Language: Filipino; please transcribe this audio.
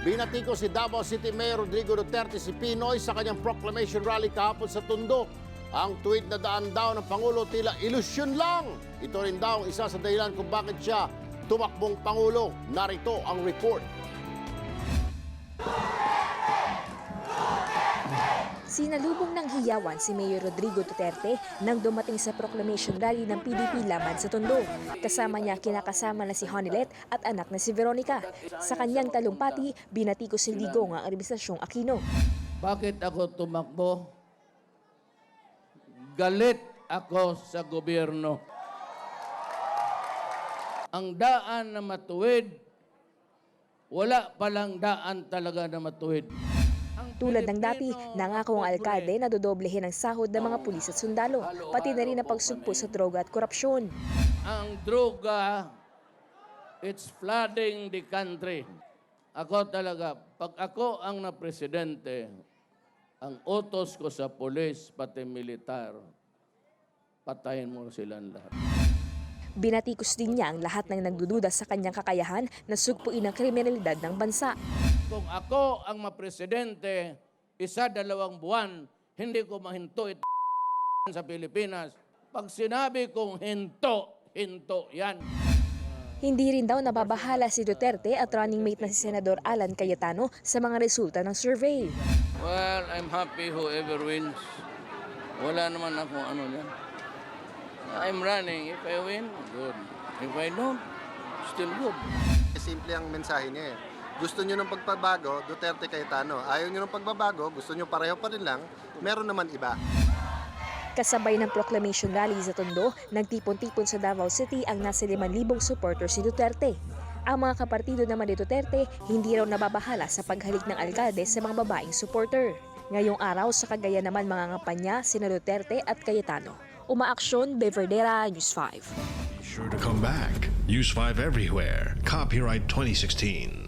Binatiko si Davao City Mayor Rodrigo Duterte si Pinoy sa kanyang proclamation rally kahapon sa Tondo. Ang tweet na daan daw ng Pangulo tila ilusyon lang. Ito rin daw isa sa dahilan kung bakit siya tumakbong Pangulo. Narito ang report. Sinalubong ng hiyawan si Mayor Rodrigo Duterte nang dumating sa proclamation rally ng PDP laban sa Tondo. Kasama niya kinakasama na si Honilet at anak na si Veronica. Sa kanyang talumpati, binatiko si Digong ang Administrasyong Aquino. Bakit ako tumakbo? Galit ako sa gobyerno. Ang daan na matuwid, wala palang daan talaga na matuwid. Tulad ng dati, nangako ang alkalde na dodoblehin ang sahod ng mga pulis at sundalo, pati na rin ang pagsugpo sa droga at korupsyon. Ang droga, it's flooding the country. Ako talaga, pag ako ang na presidente, ang utos ko sa polis, pati militar, patayin mo silang lahat. Binatikos din niya ang lahat ng nagdududa sa kanyang kakayahan na sugpuin ang kriminalidad ng bansa. Kung ako ang mapresidente, isa, dalawang buwan, hindi ko mahinto ito sa Pilipinas. Pag sinabi kong hinto, hinto yan. Hindi rin daw nababahala si Duterte at running mate na si Senador Alan Cayetano sa mga resulta ng survey. Well, I'm happy whoever wins. Wala naman ako ano yan. I'm running. If I win, good. If I don't, still good. Simple ang mensahe niya eh. Gusto niyo ng pagbabago, Duterte Cayetano. Ayaw niyo ng pagbabago, gusto niyo pareho pa rin lang, meron naman iba. Kasabay ng proclamation rally sa Tondo, nagtipon-tipon sa Davao City ang nasa 5,000 supporters ni Duterte. Ang mga kapartido naman ni Duterte hindi raw nababahala sa paghalik ng alkalde sa mga babaeng supporter. Ngayong araw sa Cagayan naman mga ngampanya sina Duterte at Cayetano. Umaaksyon, Beverdera, News 5. Sure to come back. Use 5 everywhere. Copyright 2016.